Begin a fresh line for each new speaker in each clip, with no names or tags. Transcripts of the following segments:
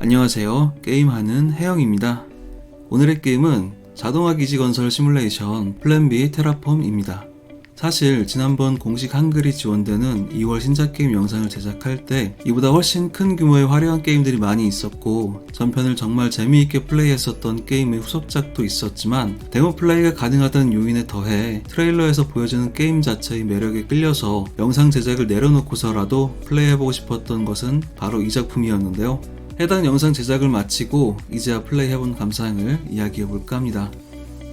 안녕하세요. 게임하는 혜영입니다. 오늘의 게임은 자동화 기지 건설 시뮬레이션 플랜 B 테라폼입니다. 사실 지난번 공식 한글이 지원되는 2월 신작 게임 영상을 제작할 때 이보다 훨씬 큰 규모의 화려한 게임들이 많이 있었고 전편을 정말 재미있게 플레이했었던 게임의 후속작도 있었지만 데모 플레이가 가능하다는 요인에 더해 트레일러에서 보여주는 게임 자체의 매력에 끌려서 영상 제작을 내려놓고서라도 플레이해보고 싶었던 것은 바로 이 작품이었는데요. 해당 영상 제작을 마치고 이제야 플레이해본 감상을 이야기해볼까 합니다.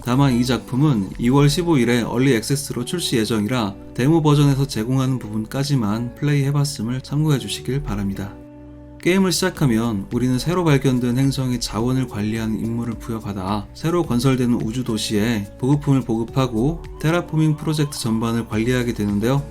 다만 이 작품은 2월 15일에 얼리 액세스로 출시 예정이라 데모 버전에서 제공하는 부분까지만 플레이해봤음을 참고해 주시길 바랍니다. 게임을 시작하면 우리는 새로 발견된 행성의 자원을 관리하는 임무를 부여받아 새로 건설되는 우주 도시에 보급품을 보급하고 테라포밍 프로젝트 전반을 관리하게 되는데요.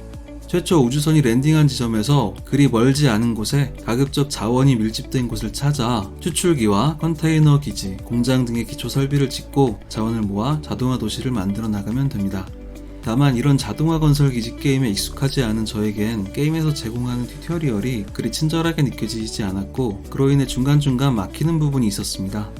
최초 우주선이 랜딩한 지점에서 그리 멀지 않은 곳에 가급적 자원이 밀집된 곳을 찾아 추출기와 컨테이너 기지, 공장 등의 기초 설비를 짓고 자원을 모아 자동화 도시를 만들어 나가면 됩니다. 다만 이런 자동화 건설 기지 게임에 익숙하지 않은 저에겐 게임에서 제공하는 튜토리얼이 그리 친절하게 느껴지지 않았고 그로 인해 중간중간 막히는 부분이 있었습니다.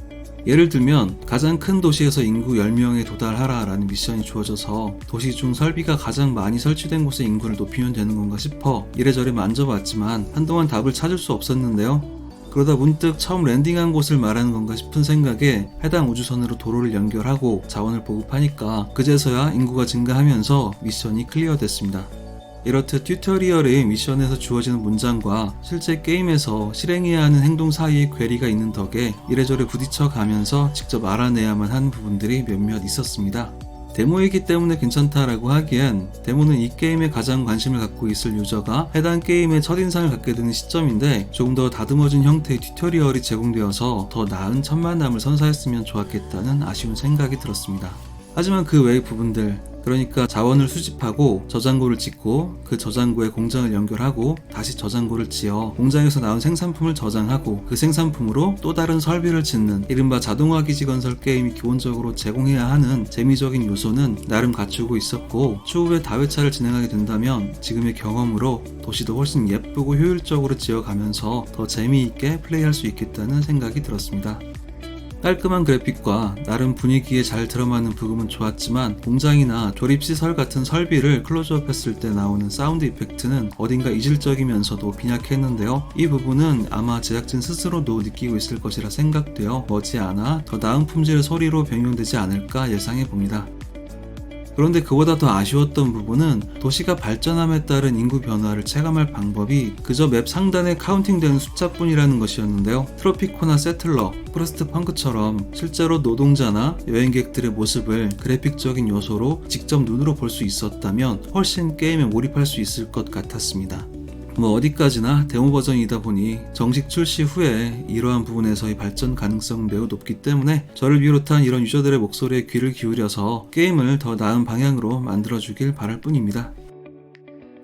예를 들면 가장 큰 도시에서 인구 10명에 도달하라 라는 미션이 주어져서 도시 중 설비가 가장 많이 설치된 곳의 인구를 높이면 되는 건가 싶어 이래저래 만져봤지만 한동안 답을 찾을 수 없었는데요. 그러다 문득 처음 랜딩한 곳을 말하는 건가 싶은 생각에 해당 우주선으로 도로를 연결하고 자원을 보급하니까 그제서야 인구가 증가하면서 미션이 클리어됐습니다. 이렇듯 튜토리얼의 미션에서 주어지는 문장과 실제 게임에서 실행해야 하는 행동 사이에 괴리가 있는 덕에 이래저래 부딪혀 가면서 직접 알아내야만 하는 부분들이 몇몇 있었습니다. 데모이기 때문에 괜찮다라고 하기엔 데모는 이 게임에 가장 관심을 갖고 있을 유저가 해당 게임의 첫인상을 갖게 되는 시점인데 조금 더 다듬어진 형태의 튜토리얼이 제공되어서 더 나은 천만남을 선사했으면 좋았겠다는 아쉬운 생각이 들었습니다. 하지만 그 외의 부분들 그러니까 자원을 수집하고 저장고를 짓고 그 저장고에 공장을 연결하고 다시 저장고를 지어 공장에서 나온 생산품을 저장하고 그 생산품으로 또 다른 설비를 짓는 이른바 자동화 기지 건설 게임이 기본적으로 제공해야 하는 재미적인 요소는 나름 갖추고 있었고 추후에 다회차를 진행하게 된다면 지금의 경험으로 도시도 훨씬 예쁘고 효율적으로 지어가면서 더 재미있게 플레이할 수 있겠다는 생각이 들었습니다. 깔끔한 그래픽과 나름 분위기에 잘 들어맞는 부금은 좋았지만 공장이나 조립시설 같은 설비를 클로즈업 했을 때 나오는 사운드 이펙트는 어딘가 이질적이면서도 빈약했는데요. 이 부분은 아마 제작진 스스로도 느끼고 있을 것이라 생각되어 머지않아 더 나은 품질의 소리로 변경되지 않을까 예상해 봅니다. 그런데 그보다 더 아쉬웠던 부분은 도시가 발전함에 따른 인구 변화를 체감할 방법이 그저 맵 상단에 카운팅되는 숫자뿐이라는 것이었는데요. 트로피코나 세틀러, 프로스트 펑크처럼 실제로 노동자나 여행객들의 모습을 그래픽적인 요소로 직접 눈으로 볼 수 있었다면 훨씬 게임에 몰입할 수 있을 것 같았습니다. 뭐 어디까지나 데모 버전이다 보니 정식 출시 후에 이러한 부분에서의 발전 가능성 매우 높기 때문에 저를 비롯한 이런 유저들의 목소리에 귀를 기울여서 게임을 더 나은 방향으로 만들어주길 바랄 뿐입니다.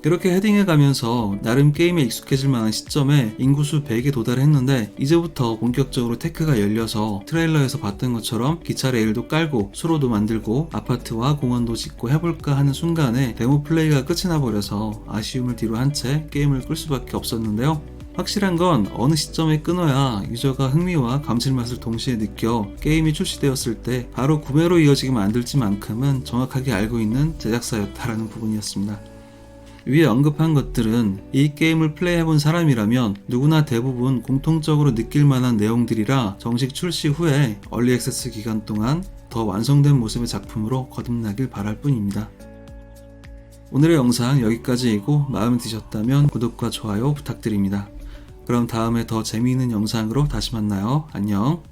그렇게 헤딩해 가면서 나름 게임에 익숙해질 만한 시점에 인구수 100에 도달했는데 이제부터 본격적으로 테크가 열려서 트레일러에서 봤던 것처럼 기차 레일도 깔고 수로도 만들고 아파트와 공원도 짓고 해볼까 하는 순간에 데모 플레이가 끝이 나버려서 아쉬움을 뒤로 한 채 게임을 끌 수밖에 없었는데요. 확실한 건 어느 시점에 끊어야 유저가 흥미와 감칠맛을 동시에 느껴 게임이 출시되었을 때 바로 구매로 이어지게 만들지만큼은 정확하게 알고 있는 제작사였다라는 부분이었습니다. 위에 언급한 것들은 이 게임을 플레이해본 사람이라면 누구나 대부분 공통적으로 느낄 만한 내용들이라 정식 출시 후에 얼리 액세스 기간 동안 더 완성된 모습의 작품으로 거듭나길 바랄 뿐입니다. 오늘의 영상 여기까지이고 마음에 드셨다면 구독과 좋아요 부탁드립니다. 그럼 다음에 더 재미있는 영상으로 다시 만나요. 안녕.